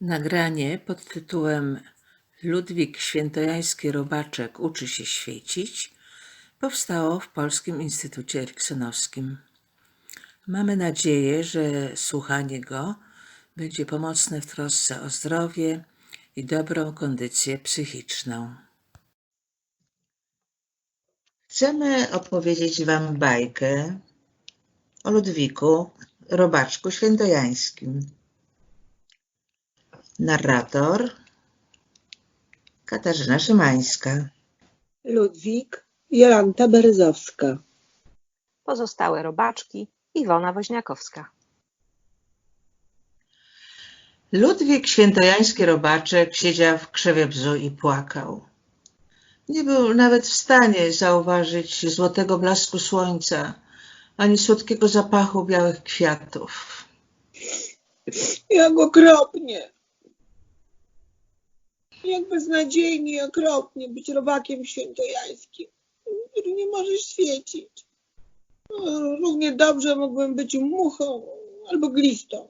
Nagranie pod tytułem Ludwik Świętojański Robaczek uczy się świecić powstało w Polskim Instytucie Eriksonowskim. Mamy nadzieję, że słuchanie go będzie pomocne w trosce o zdrowie i dobrą kondycję psychiczną. Chcemy opowiedzieć Wam bajkę o Ludwiku, robaczku świętojańskim. Narrator Katarzyna Szymańska. Ludwik, Jolanta Berezowska. Pozostałe robaczki Iwona Woźniakowska. Ludwik świętojański robaczek siedział w krzewie bzu i płakał. Nie był nawet w stanie zauważyć złotego blasku słońca, ani słodkiego zapachu białych kwiatów. Jak okropnie. Jak beznadziejnie okropnie być robakiem świętojańskim, który nie może świecić. No, Równie dobrze mógłbym być muchą albo glistą.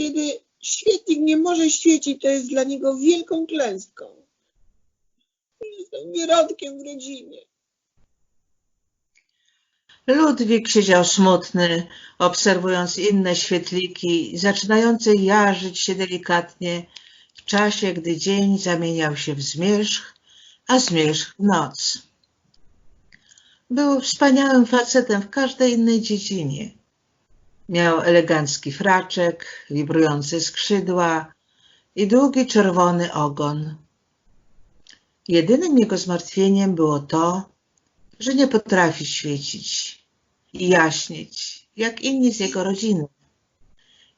Kiedy świetlik nie może świecić, to jest dla niego wielką klęską. Jestem wierodkiem w rodzinie. Ludwik siedział smutny, obserwując inne świetliki, zaczynające jarzyć się delikatnie w czasie, gdy dzień zamieniał się w zmierzch, a zmierzch w noc. Był wspaniałym facetem w każdej innej dziedzinie. Miał elegancki fraczek, wibrujące skrzydła i długi czerwony ogon. Jedynym jego zmartwieniem było to, że nie potrafi świecić i jaśnieć, jak inni z jego rodziny.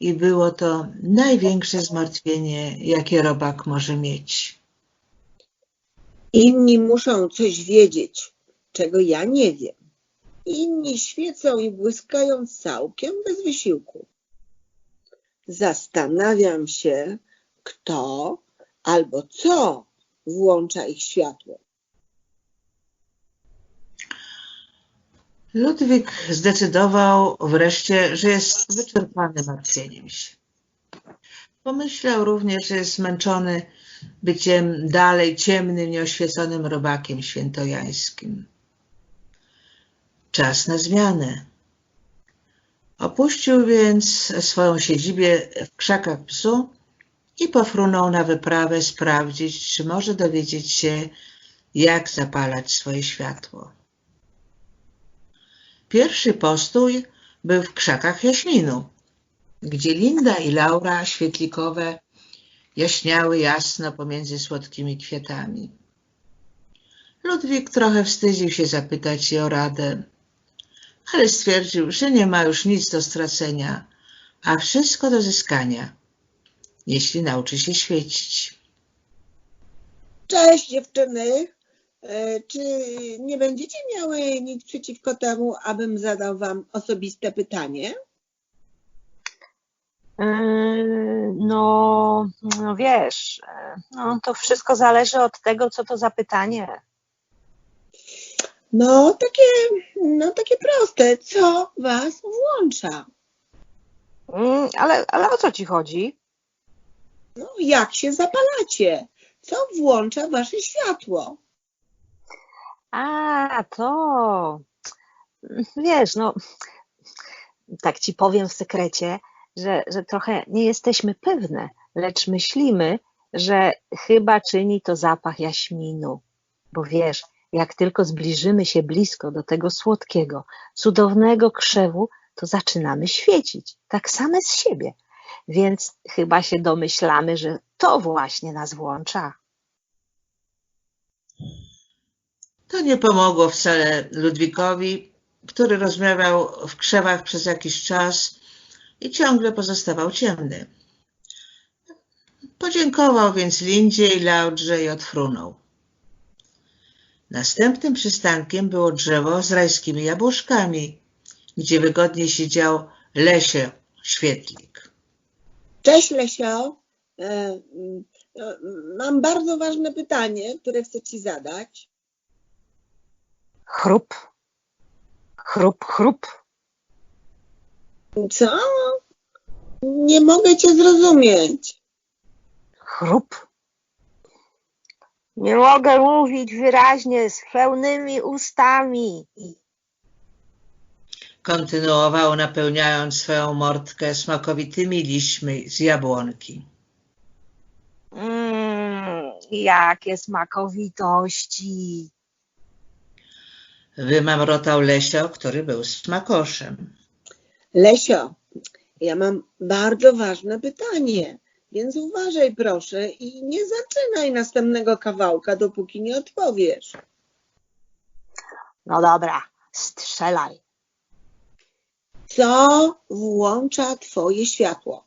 I było to największe zmartwienie, jakie robak może mieć. Inni muszą coś wiedzieć, czego ja nie wiem. Inni świecą i błyskają całkiem bez wysiłku. Zastanawiam się, kto albo co włącza ich światło. Ludwik zdecydował wreszcie, że jest wyczerpany martwieniem się. Pomyślał również, że jest zmęczony byciem dalej ciemnym, nieoświeconym robakiem świętojańskim. Czas na zmianę. Opuścił więc swoją siedzibę w krzakach psu i pofrunął na wyprawę sprawdzić, czy może dowiedzieć się, jak zapalać swoje światło. Pierwszy postój był w krzakach jaśminu, gdzie Linda i Laura świetlikowe jaśniały jasno pomiędzy słodkimi kwiatami. Ludwik trochę wstydził się zapytać je o radę, ale stwierdził, że nie ma już nic do stracenia, a wszystko do zyskania, jeśli nauczy się świecić. Cześć dziewczyny. E, Czy nie będziecie miały nic przeciwko temu, abym zadał wam osobiste pytanie? Yy, No, no wiesz, yy, no, to wszystko zależy od tego, co to za pytanie. No, takie, no, takie proste. Co was włącza? Mm, Ale, ale o co ci chodzi? No, jak się zapalacie? Co włącza wasze światło? A, to. Wiesz, no, tak ci powiem w sekrecie, że, że trochę nie jesteśmy pewne, lecz myślimy, że chyba czyni to zapach jaśminu. Bo wiesz, jak tylko zbliżymy się blisko do tego słodkiego, cudownego krzewu, to zaczynamy świecić, tak same z siebie. Więc chyba się domyślamy, że to właśnie nas włącza. To nie pomogło wcale Ludwikowi, który rozmawiał w krzewach przez jakiś czas i ciągle pozostawał ciemny. Podziękował więc Lindzie i Laudrze i odfrunął. Następnym przystankiem było drzewo z rajskimi jabłuszkami, gdzie wygodnie siedział Lesie Świetlik. Cześć Lesio. E, mm, e, Mam bardzo ważne pytanie, które chcę ci zadać. Chrup, chrup, chrup. Co? Nie mogę cię zrozumieć. chrup. Nie mogę mówić wyraźnie z pełnymi ustami. Kontynuował, napełniając swoją mordkę smakowitymi liśćmi z jabłonki. Mmm, jakie smakowitości. Wymamrotał Lesio, który był smakoszem. Lesio, ja mam bardzo ważne pytanie, więc uważaj proszę i nie zaczynaj następnego kawałka, dopóki nie odpowiesz. No dobra, strzelaj. Co włącza twoje światło?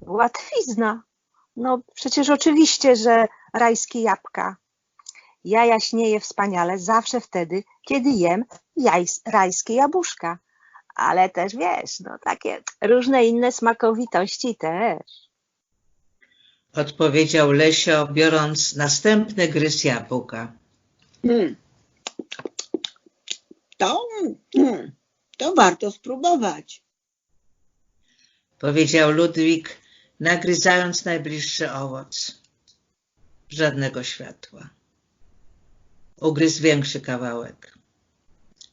Łatwizna. No przecież oczywiście, że rajskie jabłka. Ja jaśnieję wspaniale zawsze wtedy, kiedy jem jajs, rajskie jabłuszka. Ale też wiesz, no takie różne inne smakowitości też. Odpowiedział Lesio, biorąc następny gryz jabłka. Hmm. To, hmm, to warto spróbować. Powiedział Ludwik, nagryzając najbliższy owoc. Żadnego światła. Ugryzł większy kawałek.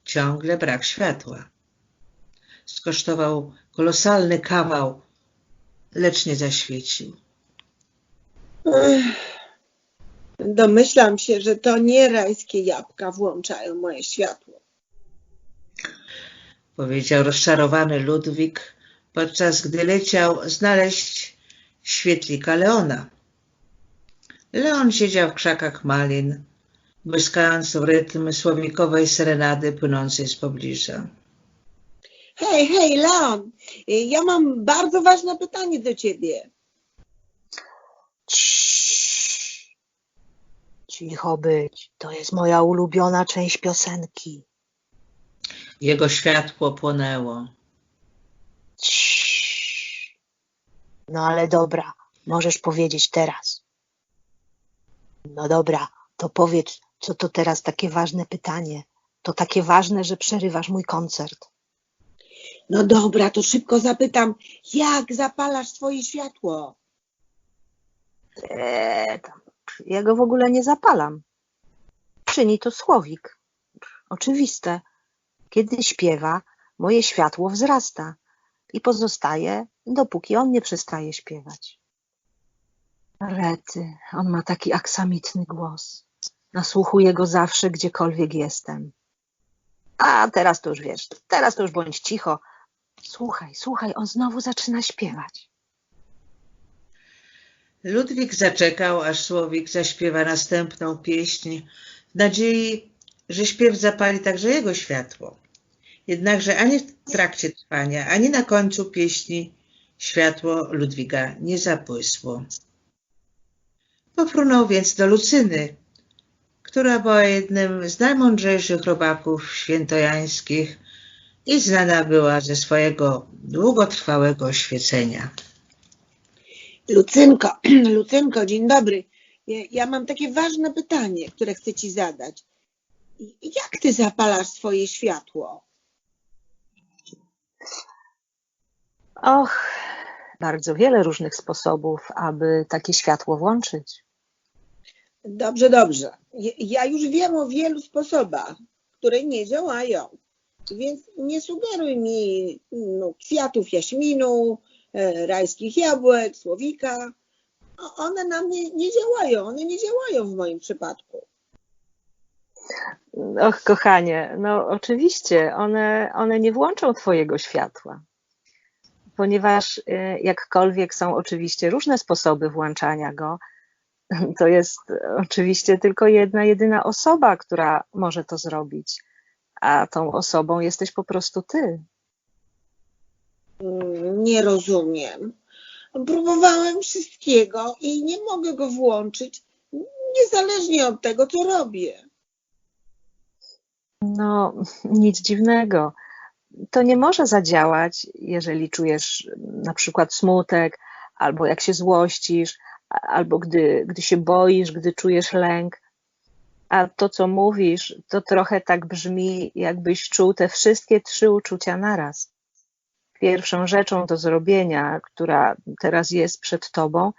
Ciągle brak światła. Skosztował kolosalny kawał, lecz nie zaświecił. Ech, Domyślam się, że to nie rajskie jabłka włączają moje światło. Powiedział rozczarowany Ludwik, podczas gdy leciał znaleźć świetlika Leona. Leon siedział w krzakach malin, błyskając w rytm słowikowej serenady płynącej z pobliża. Hej, hej, Leon, ja mam bardzo ważne pytanie do ciebie. Ciii. Cicho być. To jest moja ulubiona część piosenki. Jego światło płonęło. Ciii. No ale dobra, możesz powiedzieć teraz. No dobra, to powiedz, co to teraz takie ważne pytanie. To takie ważne, że przerywasz mój koncert. No dobra, to szybko zapytam, jak zapalasz swoje światło? Eee, ja go w ogóle nie zapalam. Czyni to słowik. Oczywiste. Kiedy śpiewa, moje światło wzrasta i pozostaje, dopóki on nie przestaje śpiewać. Rety, on ma taki aksamitny głos. Nasłuchuję go zawsze, gdziekolwiek jestem. A teraz to już wiesz, teraz to już bądź cicho. Słuchaj, słuchaj, on znowu zaczyna śpiewać. Ludwik zaczekał, aż Słowik zaśpiewa następną pieśń, w nadziei, że śpiew zapali także jego światło. Jednakże ani w trakcie trwania, ani na końcu pieśni światło Ludwika nie zabłysło. Pofrunął więc do Lucyny, która była jednym z najmądrzejszych robaków świętojańskich i znana była ze swojego długotrwałego świecenia. Lucynko, Lucynko, dzień dobry. Ja, ja mam takie ważne pytanie, które chcę ci zadać. Jak ty zapalasz swoje światło? Och, bardzo wiele różnych sposobów, aby takie światło włączyć. Dobrze, dobrze. Ja- już wiem o wielu sposobach, które nie działają. Więc nie sugeruj mi no, kwiatów jaśminu, e, rajskich jabłek, słowika. One na mnie nie działają. One nie działają w moim przypadku. Och, kochanie, no oczywiście, one, one nie włączą Twojego światła, ponieważ y, jakkolwiek są oczywiście różne sposoby włączania go, to jest oczywiście tylko jedna, jedyna osoba, która może to zrobić, a tą osobą jesteś po prostu Ty. Mm, Nie rozumiem. Próbowałem wszystkiego i nie mogę go włączyć, niezależnie od tego, co robię. No, nic dziwnego. To nie może zadziałać, jeżeli czujesz na przykład smutek, albo jak się złościsz, albo gdy, gdy się boisz, gdy czujesz lęk. A to, co mówisz, to trochę tak brzmi, jakbyś czuł te wszystkie trzy uczucia naraz. pierwszą rzeczą do zrobienia, która teraz jest przed tobą,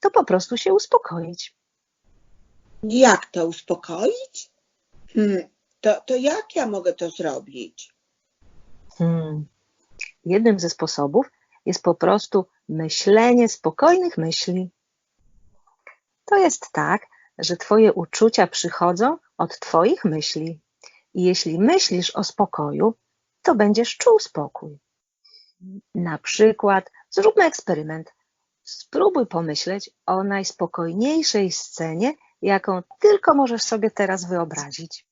to po prostu się uspokoić. Jak to uspokoić? Hmm, to, to jak ja mogę to zrobić? Hmm. Jednym ze sposobów jest po prostu myślenie spokojnych myśli. To jest tak, że Twoje uczucia przychodzą od Twoich myśli. I jeśli myślisz o spokoju, to będziesz czuł spokój. Na przykład, zróbmy eksperyment. Spróbuj pomyśleć o najspokojniejszej scenie, jaką tylko możesz sobie teraz wyobrazić.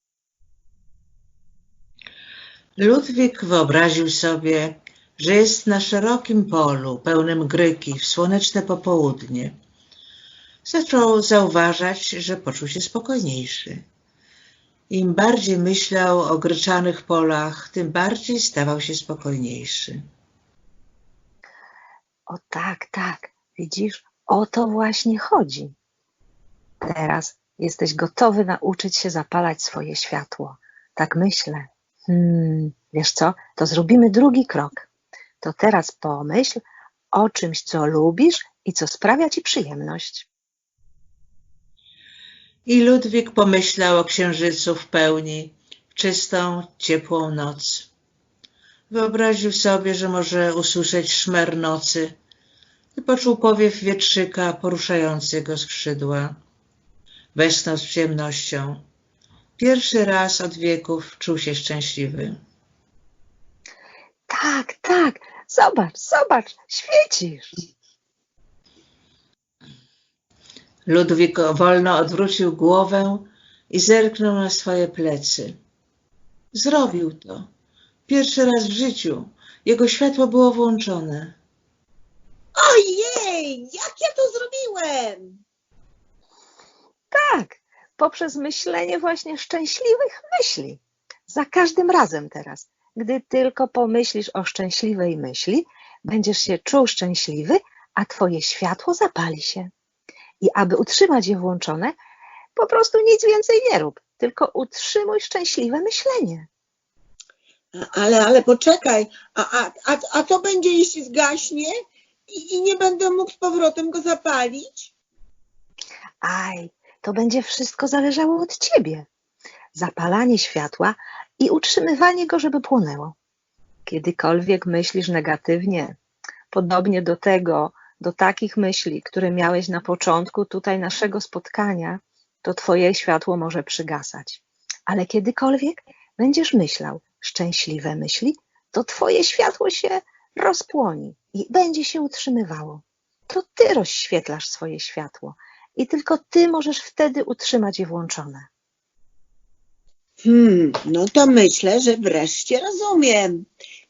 Ludwik wyobraził sobie, że jest na szerokim polu pełnym gryki w słoneczne popołudnie. Zaczął zauważać, że poczuł się spokojniejszy. Im bardziej myślał o gryczanych polach, tym bardziej stawał się spokojniejszy. O tak, tak, widzisz, o to właśnie chodzi. Teraz jesteś gotowy nauczyć się zapalać swoje światło. Tak myślę. Hmm, wiesz co, to zrobimy drugi krok. To teraz pomyśl o czymś, co lubisz i co sprawia ci przyjemność. I Ludwik pomyślał o księżycu w pełni, w czystą, ciepłą noc. Wyobraził sobie, że może usłyszeć szmer nocy i poczuł powiew wietrzyka poruszający jego skrzydła. Westchnął z przyjemnością. Pierwszy raz od wieków czuł się szczęśliwy. Tak, tak, zobacz, zobacz, świecisz. Ludwik wolno odwrócił głowę i zerknął na swoje plecy. Zrobił to. Pierwszy raz w życiu. Jego światło było włączone. Ojej, jak ja to zrobiłem? Tak, poprzez myślenie właśnie szczęśliwych myśli. Za każdym razem teraz, gdy tylko pomyślisz o szczęśliwej myśli, będziesz się czuł szczęśliwy, a twoje światło zapali się. I aby utrzymać je włączone, po prostu nic więcej nie rób, tylko utrzymuj szczęśliwe myślenie. Ale, ale poczekaj, a, a, a, a co będzie, jeśli zgaśnie i, i nie będę mógł z powrotem go zapalić? Aj, to będzie wszystko zależało od ciebie. Zapalanie światła i utrzymywanie go, żeby płonęło. Kiedykolwiek myślisz negatywnie, podobnie do tego, do takich myśli, które miałeś na początku tutaj naszego spotkania, to twoje światło może przygasać. Ale kiedykolwiek będziesz myślał szczęśliwe myśli, to twoje światło się rozpłoni i będzie się utrzymywało. To ty rozświetlasz swoje światło i tylko ty możesz wtedy utrzymać je włączone. Hmm, no to myślę, że wreszcie rozumiem.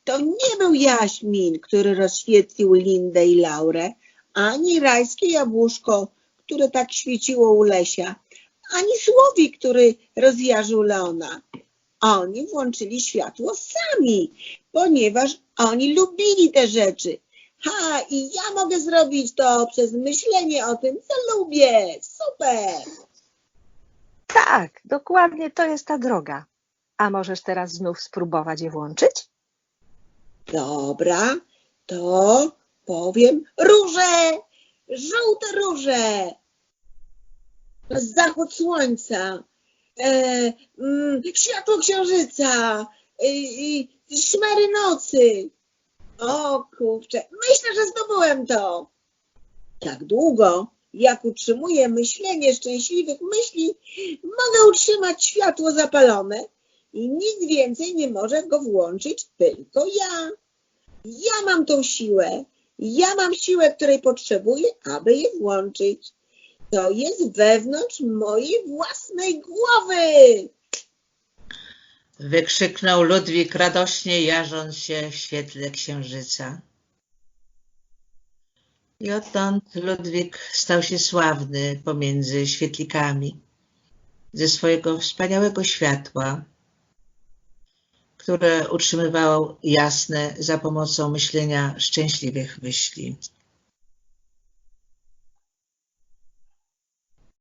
To nie był jaśmin, który rozświetlił Lindę i Laurę, ani rajskie jabłuszko, które tak świeciło u Lesia, ani słowik, który rozjarzył Leona. Oni włączyli światło sami, ponieważ oni lubili te rzeczy. Ha, i ja mogę zrobić to przez myślenie o tym, co lubię. Super! Tak, dokładnie to jest ta droga. A możesz teraz znów spróbować je włączyć? Dobra, to powiem róże, żółte róże, zachód słońca, e, mm, światło księżyca, e, i szmery nocy. O kurczę, myślę, że zdobyłem to. Tak długo, jak utrzymuję myślenie szczęśliwych myśli, mogę utrzymać światło zapalone i nikt więcej nie może go włączyć, tylko ja. Ja mam tą siłę. Ja mam siłę, której potrzebuję, aby je włączyć. To jest wewnątrz mojej własnej głowy. Wykrzyknął Ludwik radośnie, jarząc się w świetle księżyca. I odtąd Ludwik stał się sławny pomiędzy świetlikami ze swojego wspaniałego światła, które utrzymywało jasne za pomocą myślenia szczęśliwych myśli.